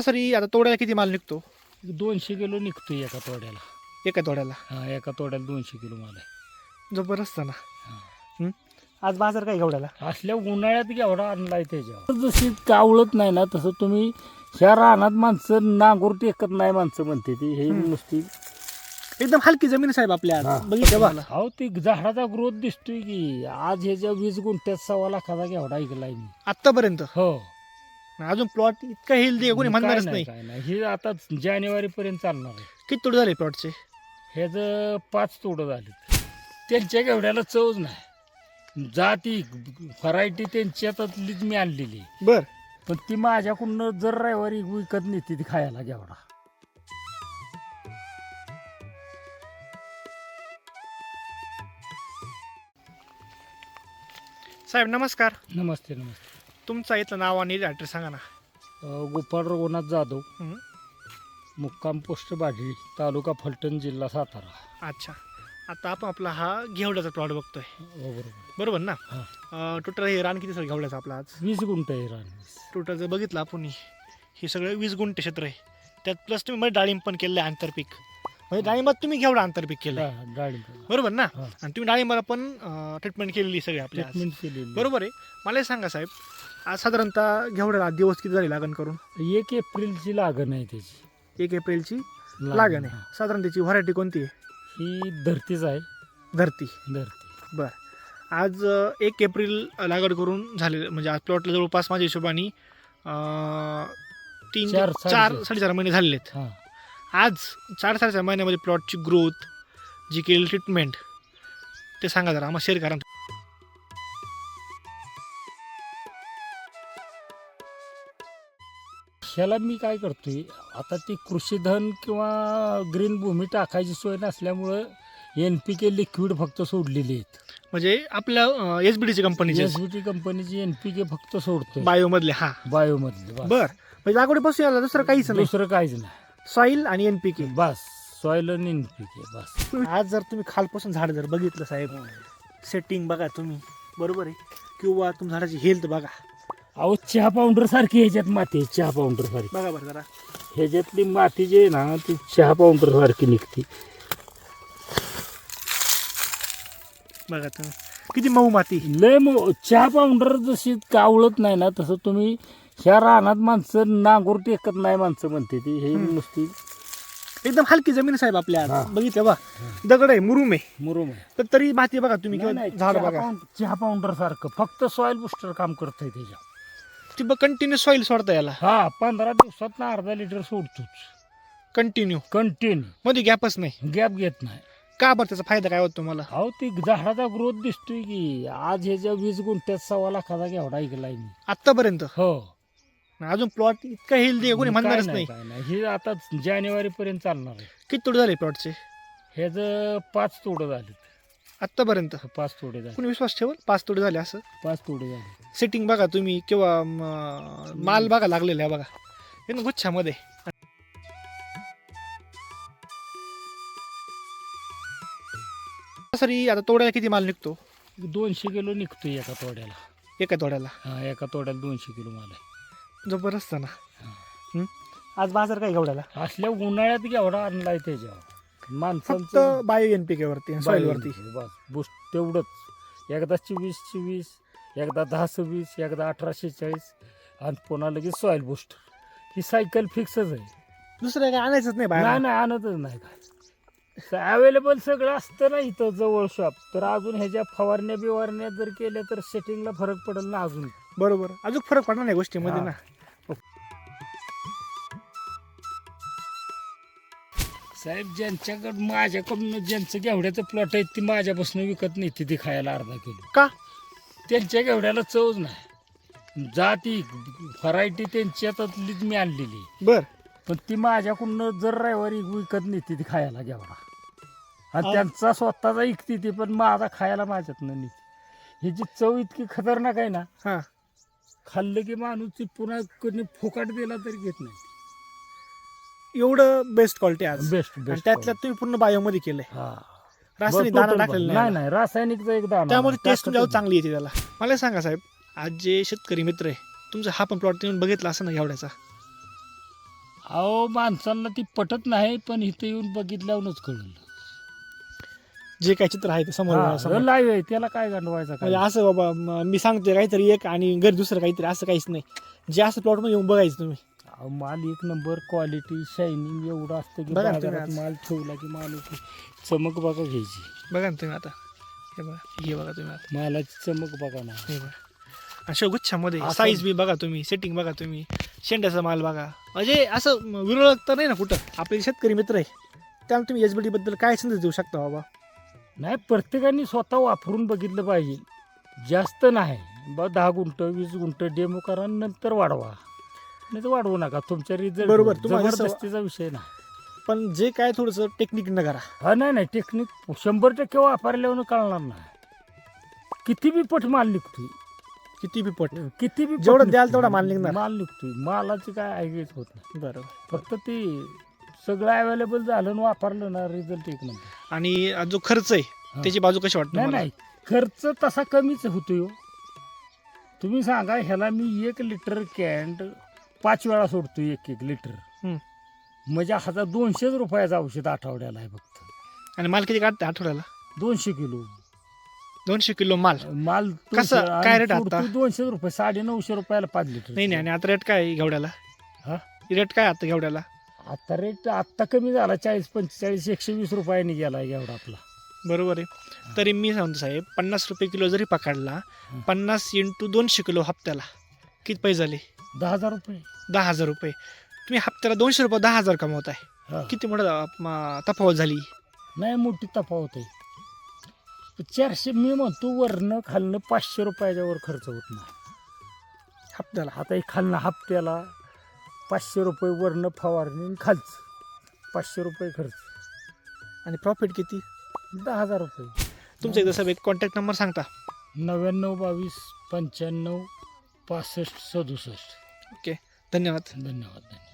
सरी आता तोड्याला किती माल निघतो? दोनशे किलो निघतो एका तोड्याला. एका तोड्याला? हा एका तोड्याला दोनशे किलो माल आहे. जबरदस्त ना. हा. आज बाजार काय घेवड्याला असल्या उन्हाळ्यात एवढा आणलाय त्याच्यावर. जशी कावळत नाही ना तसं तुम्ही ह्या रानात माणसं नांगोर टेकत नाही माणसं म्हणते ती. हे. नुसती एकदम हलकी जमीन आहे साहेब आपल्या हा. आज. बघितलं बा? अहो ती झाडाचा ग्रोथ दिसतोय की. आज ह्याच्या वीस गुंठ्यात सव्वा लाखाचा घेवडा ऐकलाय मी. आतापर्यंत हो. अजून प्लॉट इतका हेल्दी आहे कोणी म्हणणारच नाही नाही. काय नाही. हे आता जानेवारी पर्यंत चालणार आहे. किती तोडे झाले प्लॉटचे ह्याचं पाच तोडं झाले त्यांच्या घेवड्याला चवच नाही. जाती व्हरायटी त्यांच्यातलीच मी आणलेली बर. पण ती माझ्याकडून जर रविवारी विकत नेते ती खायला घेवडा. साहेब नमस्कार. नमस्ते नमस्ते. तुमचा इथलं नाव आणि ॲड्रेस सांगा ना. गोपाळ रघुनाथ जाधव. हं. मुक्काम पोस्ट बाढी तालुका फलटण जिल्हा सातारा. अच्छा. आता आपण आपला हा घेवड्याचा प्लॉट बघतोय. हो बरोबर. बरोबर ना? हा. टोटल हे रान किती सर घेवड्याचं आपलं आज? वीस गुंठ आहे रान. टोटल जर बघितलं आपण हे सगळं वीस गुंठे क्षेत्र आहे. त्यात प्लस तुम्ही मध्ये डाळिंब पण केलं आहे आंतरपीक म्हणजे डाळिंबात तुम्ही घेवडा आंतरपीक केलं डाळिंब. बरोबर ना? हा. आणि तुम्ही डाळिंबाला पण ट्रीटमेंट केलेली सगळी आपल्या आज. ट्रीटमेंट केलेली. बरोबर आहे. मला हे सांगा साहेब आज साधारणतः घेवड्याला दिवस किती झाले लागण करून? एक एप्रिलची लागण आहे त्याची. एक एप्रिलची लागण आहे. साधारण त्याची व्हरायटी कोणती आहे? ही धरतीच आहे. धरती. धरती. बर. आज अ, एक एप्रिल लागवड करून झाले म्हणजे आज प्लॉटला जवळपास माझ्या हिशोबाने अ, तीन चार, चार साडेचार. साडेचार महिने झालेले आहेत. हा. आज चार साडेचार महिन्यामध्ये प्लॉटची ग्रोथ जी केलेली ट्रीटमेंट ते सांगा जरा आम्हाला शेअर करा. ह्याला मी काय करतोय आता ती कृषीधन किंवा ग्रीन भूमी टाकायची सोय नसल्यामुळं एन पी के लिक्विड फक्त सोडलेली आहेत. म्हणजे आपल्या एस बी डीची कंपनीचे एस बी टी कंपनीची एन पी के फक्त सोडतोय. बायोमधले हा. बायोमधले. बर. म्हणजे लागवडीपासून याला दुसरं काहीच नाही. दुसरं काहीच नाही. सॉईल आणि एन पी के बस सॉइल आणि एन पी के बस. आज जर तुम्ही खालपासून झाड जर बघितलं साहेब सेटिंग बघा तुम्ही. बरोबर आहे? किंवा तुम झाडाची हेल्थ बघा. अहो चहा पावडर सारखी ह्याच्यात माती आहे, चहा पावडर सारखी. बघा बरं जरा. ह्याच्यातली माती जी आहे ना ती चहा पावडर सारखी निघते. बघा तुम्ही. किती मऊ माती. लय मग चहा पावडर जशी कावळत नाही ना तसं तुम्ही ह्या रानात माणसं नांगोर टेकत नाही माणसं म्हणते ती हे. नुसती. एकदम हलकी जमीन आहे साहेब आपल्या हा. बघितलं बा. दगड आहे मुरुम आहे. मुरुम आहे. तर तरी माती बघा तुम्ही नाही, किंवा नाही, झाड चहा बघा. चहा पावडर सारखं फक्त सॉइल बुस्टर काम करतंय त्याच्या ती बघ कंटिन्यू सॉईल सोडता याला. हा पंधरा दिवसात ना अर्धा लिटर सोडतोच. कंटिन्यू कंटिन्यू मध्ये गॅपच नाही. गॅप घेत नाही. का बरं त्याचा फायदा काय होतो तुम्हाला? अहो ती झाडाचा ग्रोथ दिसतोय की आज ह्याच्या वीस गुंठ्यात सव्वा लाखाचा घेवडा ऐकलाय मी. आतापर्यंत हो. अजून प्लॉट इतका हेल्दी आहे कोणी म्हणणारच नाही नाही. काय नाही. हे आता जानेवारी पर्यंत चालणार आहे. किती तोडे झाले प्लॉटचे ह्याचं पाच तोडं झाले आतापर्यंत पाच तोडे झाले. कोणी विश्वास ठेवल? पाच तोडे झाले असं? पाच तोडे झाले. सेटिंग बघा तुम्ही किंवा म, माल बघा लागलेला आहे बघा. एकदम गुच्छामध्ये. सरी आता तोड्याला किती माल निघतो? दोनशे किलो निघतोय एका तोड्याला. एका तोड्याला. हा एका तोड्याला दोनशे किलो माल आहे. जबरदस्त ना. हा. आज बाजार काय घेवड्याला असल्या उन्हाळ्यात घेवडा आणलाय त्याच्यावर. फक्त माणसांचं बायो एन पी वरती सॉईल वरती बस. बुस तेवढंच. एकदा चोवीस चोवीस एकदा दहा सव्वीस एकदा अठराशे चाळीस आणि पुन्हा लगेच सॉईल बुस्टर ही सायकल फिक्सच आहे. दुसरं काय आणायचंच नाही नाही बाहेर. नाही आणतच नाही काय. अवेलेबल सगळं असतं ना इथं जवळ शॉप तर अजून ह्याच्या फवारण्या बिवारण्या जर केल्या तर सेटिंगला फरक पडेल ना अजून. बरोबर. अजून फरक पडणार नाही गोष्टीमध्ये. ना. साहेब ज्यांच्याकडं माझ्याकडून ज्यांचं घेवड्याचं प्लॉट आहे ती माझ्यापासून विकत नाही ती खायला अर्धा किलो. का? त्यांच्या घेवड्याला चवच नाही. जाती व्हरायटी त्यांच्यातलीच मी आणलेली. बर. पण ती माझ्याकडून जर रविवारी विकत नेते ती खायला घेवडा. आणि. त्यांचा स्वतःचा इकते ती पण माझा खायला माझ्यातनं नेते ह्याची चव इतकी खतरनाक आहे ना हा. खाल्लं की माणूस ती पुन्हा कोणी फुकाट दिला तरी घेत नाही. एवढं बेस्ट क्वालिटी आज. बेस्ट आणि बेस्ट त्यातल्या तुम्ही पूर्ण बायो मध्ये केलंय. हा. रासायनिक दाणा total टाकलेला नाही नाही नाही रासायनिकचा एक दाणा त्यामुळे नाही. टेस्ट जाऊ चांगली येते त्याला. मला सांगा साहेब आज जे शेतकरी मित्र आहे तुमचा हा पण प्लॉट येऊन बघितला असं ना घेवड्याचा अहो माणसांना ती पटत नाही पण इथं येऊन बघितल्यावरच कळलं. जे काही चित्र आहे ते समोर समोर. लाईव्ह आहे त्याला काय गंडवायचं म्हणजे काय असं बाबा म- मी सांगतोय काहीतरी एक आणि घरी दुसरं काहीतरी असं काहीच नाही. जे असं प्लॉटमध्ये येऊन बघायचं तुम्ही. अहो, माल एक नंबर क्वालिटी शायनिंग एवढं असतं की बघा ना तुम्ही बाजारात आज. माल ठेवला की माल. चमक बघा घ्यायची. बघा ना तुम्ही आता. हे बघा हे बघा तुम्ही आता. मालाची चमक बघा ना. हे बघा. अशा गुच्छामध्ये असं- साईज बी बघा तुम्ही सेटिंग बघा तुम्ही. शेंड्याचा माल बघा. म्हणजे असं विरोधक तर नाही ना कुठं. आपले शेतकरी मित्र आहे त्यामुळे तुम्ही एच बी बद्दल काय संदेश देऊ शकता बाबा? नाही प्रत्येकाने स्वतः वापरून बघितलं पाहिजे. जास्त नाही. बा दहा गुंट वीस गुंट डेमो करा आणि नंतर वाढवा. नाही तर वाढवू नका. तुमच्या रिझल्ट बरोबर, तुम्हाला जबरदस्तीचा विषय नाही. पण जे काय थोडंसं टेक्निक न करा. हा नाही नाही. टेक्निक शंभर टक्के वापरल्यावर कळणार नाही. किती बी पट माल निघतोय. किती बी पट. किती बी पट जेवढं द्याल निघतोय. तेवढा माल निघणार. माल निघतोय. मालाची काय ऐकच होत नाही. बरोबर. फक्त ते सगळं अवेलेबल झालं आणि वापरलं ना रिझल्ट एक नंबर. आणि जो खर्च आहे. त्याची बाजू कशी वाटते नाही तुम्हाला? नाही खर्च तसा कमीच होतोय हो. तुम्ही सांगा ह्याला मी एक लिटर कॅन्ड पाच वेळा सोडतोय एक एक लिटर हम्म. म्हणजे हजार दोनशेच रुपयाचं औषध आठवड्याला आहे फक्त आणि माल किती काढते आठवड्याला दोनशे किलो दोनशे किलो माल माल कसं? दोनशे- आणि काय rate आता? सोडतोय दोनशे रुपये साडे नऊशे रुपयाला पाच लिटर नाही नाही आणि आता रेट काय आहे घेवड्याला हा? रेट काय आता घेवड्याला आता रेट आत्ता कमी झाला चाळीस पंचेचाळीस एकशे वीस रुपयाने गेला एवढा आपला. बरोबर आहे. तरी मी सांगतो साहेब पन्नास रुपये किलो जरी पकडला. पन्नास इंटू दोनशे किलो हप्त्याला किती पैसे झाले? दहा हजार रुपये. दहा हजार रुपये. तुम्ही हप्त्याला दोनशे रुपये दहा हजार कमवताय. हा. किती मोठा म- तफावत झाली? नाही मोठी तफावत आहे. चारशे मी म्हणतो वरनं खालनं पाचशे रुपयाच्या वर खर्च होत नाही. हप्त्याला. आता हे खालनं हप्त्याला पाचशे रुपये वरनं फवारणी खालचं. पाचशे रुपये खर्च. आणि प्रॉफिट किती? दहा हजार रुपये. तुमचा एकदा साहेब एक कॉन्टॅक्ट नंबर सांगता. नव्याण्णव बावीस पंच्याण्णव पासष्ट सदुसष्ट. ओके धन्यवाद. धन्यवाद धन्यवाद.